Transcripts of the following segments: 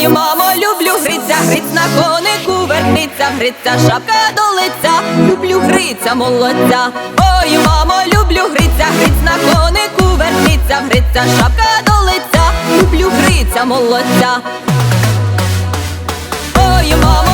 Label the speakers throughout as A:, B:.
A: Ой, мамо, люблю гриця, гриць на конику вертиться, гриця, шапка до лиця, люблю гриця, молодця. Ой, мамо, люблю гриця, гриць на конику вертиться, гриця, шапка до лиця, люблю гриця, молодця. Ой, мамо,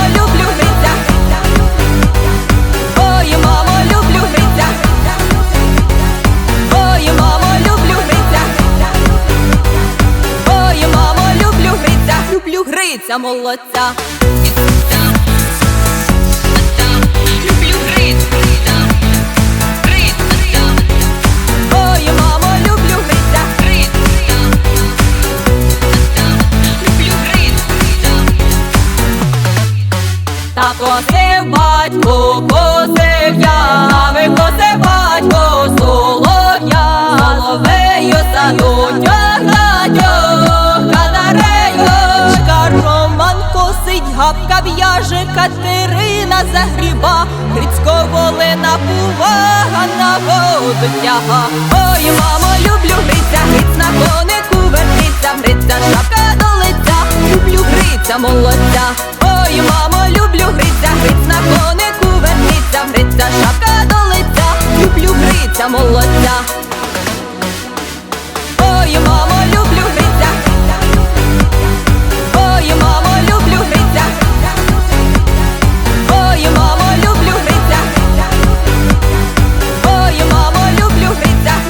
A: люблю гриця. Та косив батько, косив я, ви косив батько, Катерина загріба, Грицько волина повага на воду тяга. Ой, мамо, люблю гриця, гриць на конику вертиться, гриця, шапка до лиця, люблю гриця, молодця.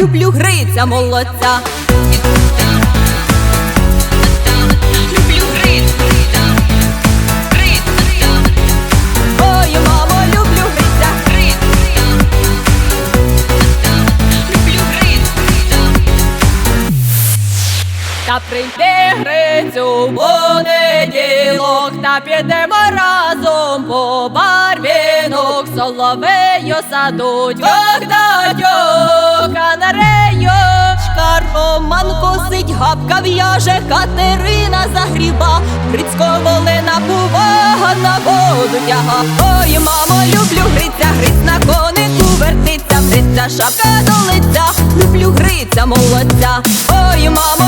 A: Люблю гриця, молодця. Люблю гриця, гриця, Ой, мамо, люблю гриця. гриця, люблю гриця. Та прийде Грицю понеділок, та підемо разом по барвінок, соловею садуть, Богдатьок, канарейочка, Роман косить, гапка в'яже, Катерина загріба, Грицько волина повага на воду тяга. Ой, мамо, люблю Гриця, Гриць на конику вертиться, Гриця, шапка до лиця, люблю Гриця, молодця. Ой, мамо,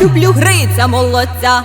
A: Люблю Гриця, молодця.